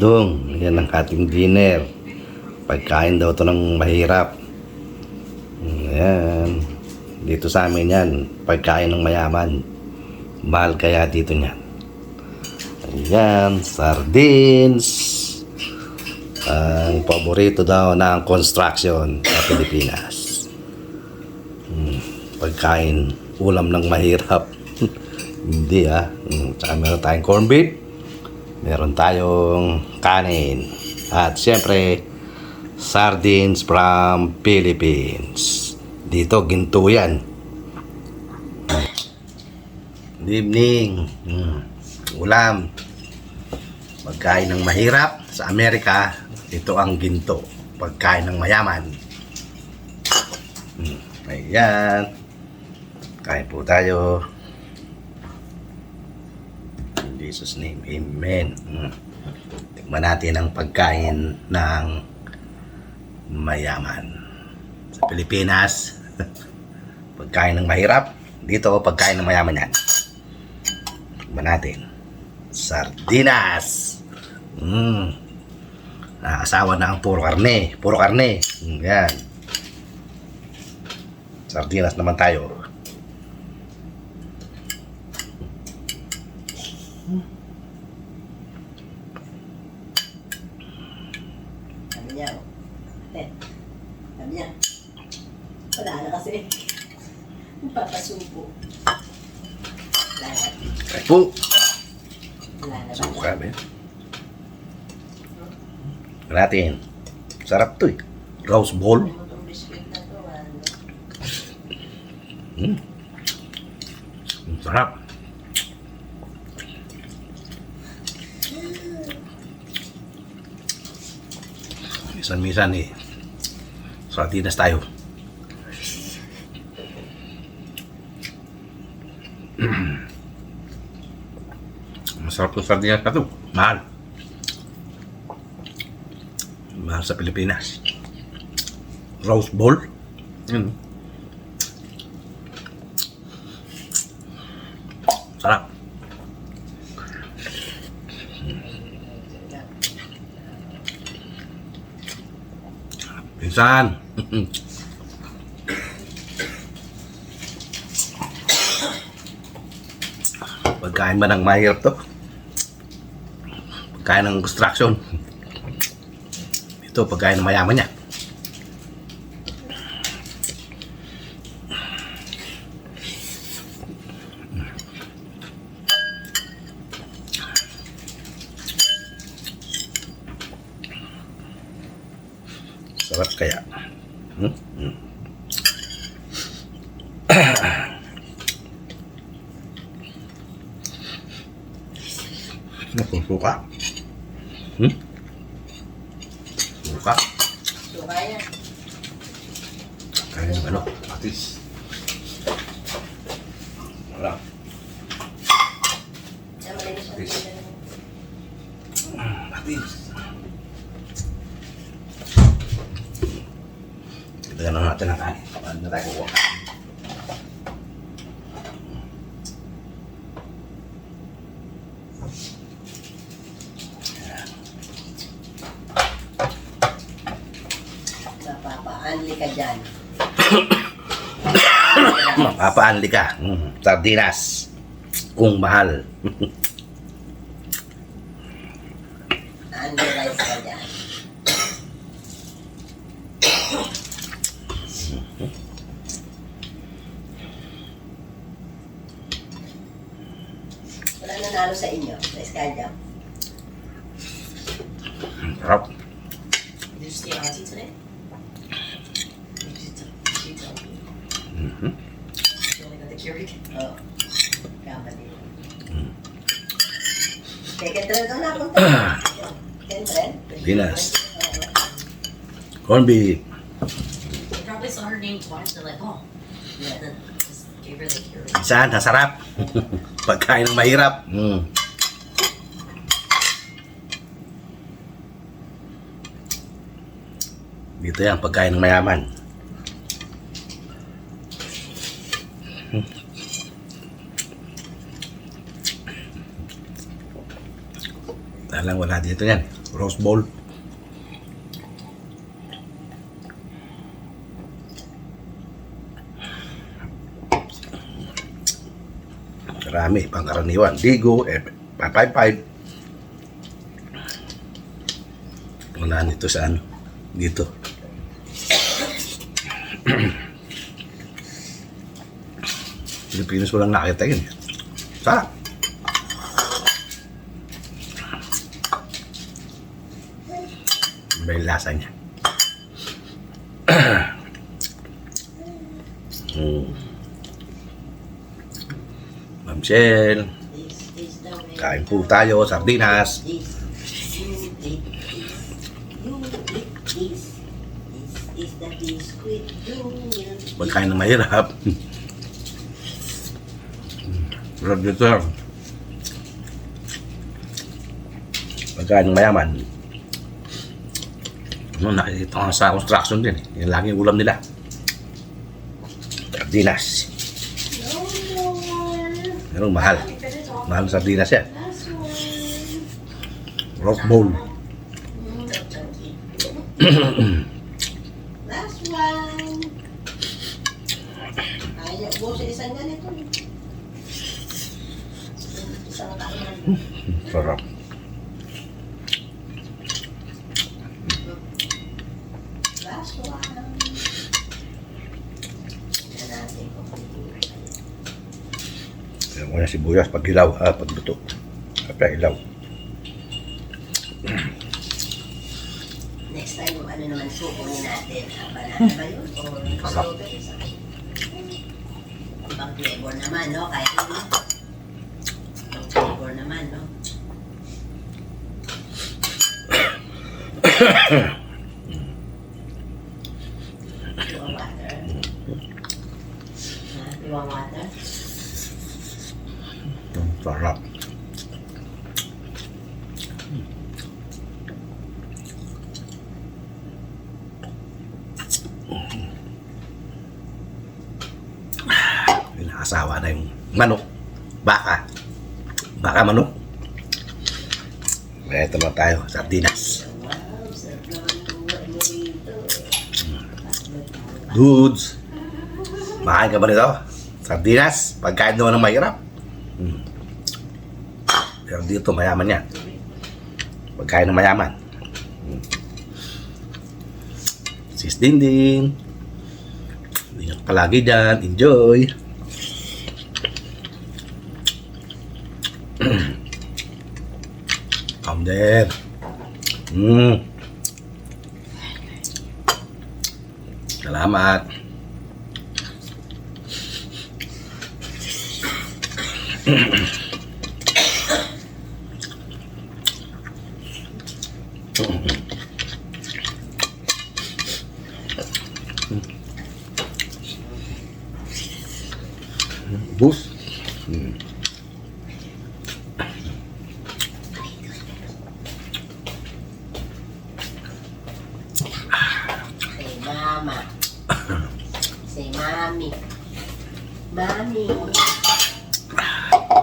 Dudong, yan ang ating dinner. Pagkain daw to ng mahirap. Ayan. Dito sa amin yan, pagkain ng mayaman. Mahal kaya dito niyan. Ayan, sardines. Ang paborito daw ng construction sa Pilipinas. Hmm, pagkain, ulam ng mahirap. Hindi ah. Hmm, Tsaka meron tayong corned beef. Meron tayong kanin. At siyempre, sardines from Philippines. Dito, ginto yan. Good evening. Hmm. Ulam. Pagkain ng mahirap sa Amerika, ito ang ginto. Pagkain ng mayaman. Hmm. Ayan. Kain po tayo. Jesus name, Amen. Hmm. Tikman natin ang pagkain ng mayaman. Sa Pilipinas, pagkain ng mahirap. Dito, pagkain ng mayaman yan. Tikman natin. Sardinas. Mm. Nakakasawa na ang puro karne. Puro karne. Mm, yan. Sardinas naman tayo. Sabi niya, oh. Ate, sabi niya, wala na kasi. Papasubo. Wala na. Kaya po. Wala na ba? Suka ba natin. Sarap to eh. Itong biscuit na to, ano? Mm. Sarap. Minsan-minsan eh. Sardinas tayo. Masarap yung sardinas na to. Mahal. Mahal sa Pilipinas. Rose bowl. Yun. Sarap. Pinsan. Pagkain ba ng mahirap to? Pagkain ng construction. Ito, pagkain ng mayaman niya. Sarap kaya. Hmm? Hmm. Naku, suka. Hmm? Suka. So, kaya. Kaya ng ano? Patis. Wala. Ng- Patis. Tignan na natin ang kanin. Paano na tayo kukuha? Napapaanli ka dyan. Mapapaanli ka. Mm, sardinas. Kung mahal. Anli rice ka dyan. Wala nanalo sa inyo, sa Skyjump. Sarap. Did you see Auntie today? Did Keurig? Oo. Kamali. Kay Ketren doon napunta. Ketren? Sardinas. Oo. Corn beef. They probably saw her name twice. They're like, oh, Yeah. then just gave her the Keurig. Saan? Nasarap. Pagkain ng mahirap. Mm. Dito yan, pagkain ng mayaman. Talang wala dito yan. Rose bowl. Marami, pangkaraniwan. Digo, eh, 555. Wala nito sa ano. Dito. Pilipinas ko lang nakita yun. Sarap. May lasa niya. mm. Ma'am Shell, This is the way. kain po tayo, sardinas. This. You eat this. You eat this. This is the biscuit you will Pagkain na mahirap. Pero dito, pagkain ng mayaman, ano, nakikita ko sa construction din. eh. Yung ulam nila. Sardinas. Pero mahal. Mahal ng sardinas yan. Rock bowl. Last one. Kaya mo sa isang ganito. Sarap. Last one. Tignan natin kung pipili kayo. Kaya mo na sibuyas pag hilaw, ha, pag luto. Kapag hilaw. Next time, ano naman kukunin natin. Banana ba yun? O strawberry? Sa Ibang flavor naman, no? Kahit hindi. Ibang flavor naman, no? You want water? Ha? You want water? Sarap. Inaasawa na yung manok. Baka. Baka manok. Ito na tayo, sardinas. Dudes. Makain ka ba nito? Sardinas. Pagkain naman ng mahirap. Hmm. Pero dito mayaman yan. Pagkain ng mayaman. Sis Dindin. Ingat palagi dyan. Enjoy. Come there. Mm. Salamat. Bus. Say mama. Say mommy. Mommy.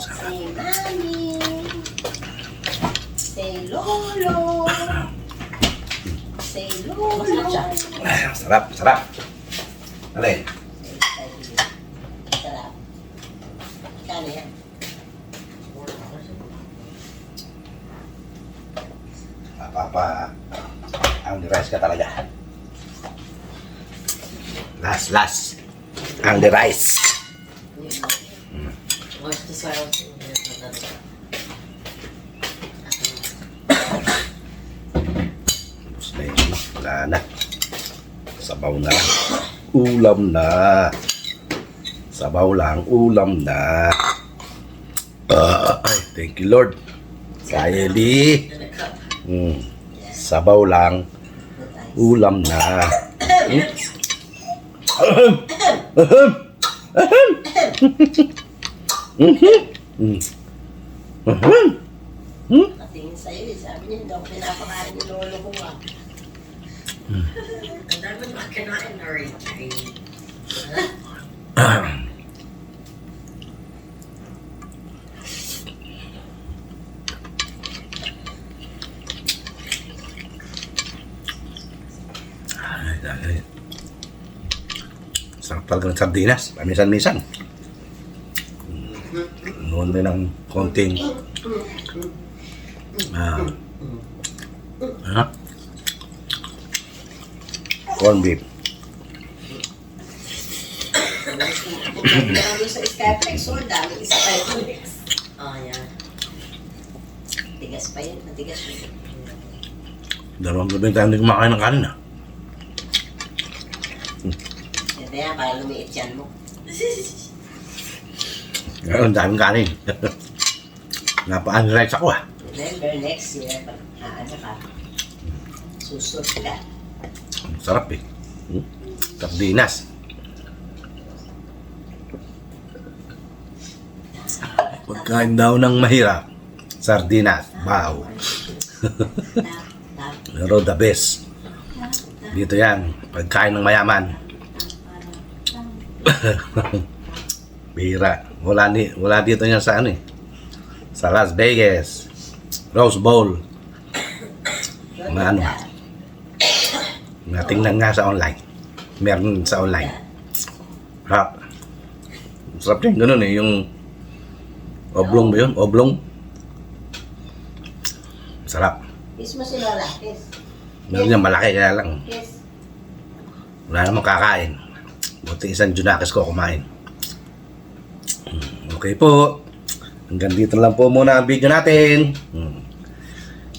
Say mommy. Say lolo. Say lolo. Sarap, sarap. Alin? Sarap. Kano yan? Papa, ang rice ka talaga. Last, last. Ang the rice. Silence. Tapos na yun. Wala na. Sabaw na. Ulam na. Sabaw lang, ulam na. Ah, thank you Lord. Cup. Mm, sabaw lang, ulam na. Hmm? Ahem. Ahem. Ahem. Mhm. Mm. Ahem. Patingin sa'yo eh. Sabi niya, hindi ako pinapakain ni lolo ko ah. And that would not kinain already. talaga ng sardinas. Paminsan-minsan. Noon din ng konting ah, ah, corn beef. Doon sa Skyflex, oh, dami isa Skyflex. Oh, yeah. Tigas pa yun, matigas yun. Dalawang gabi tayo hindi kumakain ng kanin ah. Yan, para lumiit yan mo. Ngayon, ang daming kanin. Napa-unright ako ah. Remember, next year, pag aano ka, susunod ka. Sarap eh. Hmm? Sardinas. Pagkain daw ng mahirap. Sardinas. Wow. Pero the best. Dito yan. Pagkain ng mayaman. Bihira. Wala, ni, wala dito yan sa ano eh. Sa Las Vegas. Rose Bowl. Mga ano. Natingnan nga sa online. Meron sa online. Harap. Sarap din. Ganun eh. Yung oblong ba yun? Oblong. Sarap. Kiss mo si Lola. Meron yung malaki kaya lang. Wala namang kakain. Buti isang Junakis ko kumain. Hmm, Okay po. Hanggang dito lang po muna ang video natin. Hmm.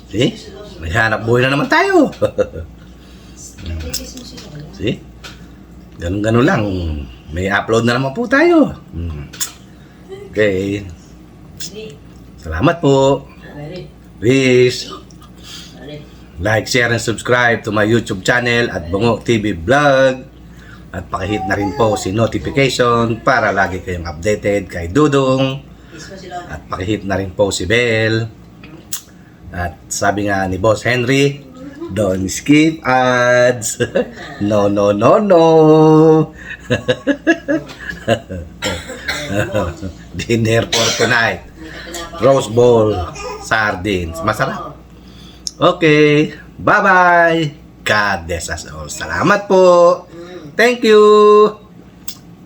See? May hanap buhay na naman tayo. See? Ganun-ganun lang. May upload na naman po tayo. Hmm. Okay. Salamat po. Peace. Like, share, and subscribe to my YouTube channel at Bungo TV Vlog. At pakihit na rin po si notification para lagi kayong updated kay Dudong. At pakihit na rin po si Bell. At sabi nga ni Boss Henry, don't skip ads. no, no, no, no. Dinner for tonight. Rose Bowl, sardines. Masarap. Okay. Bye-bye. God bless us all. Salamat po. Thank you.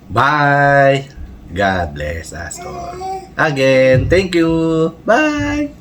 Bye. God bless us all. Again, thank you. Bye.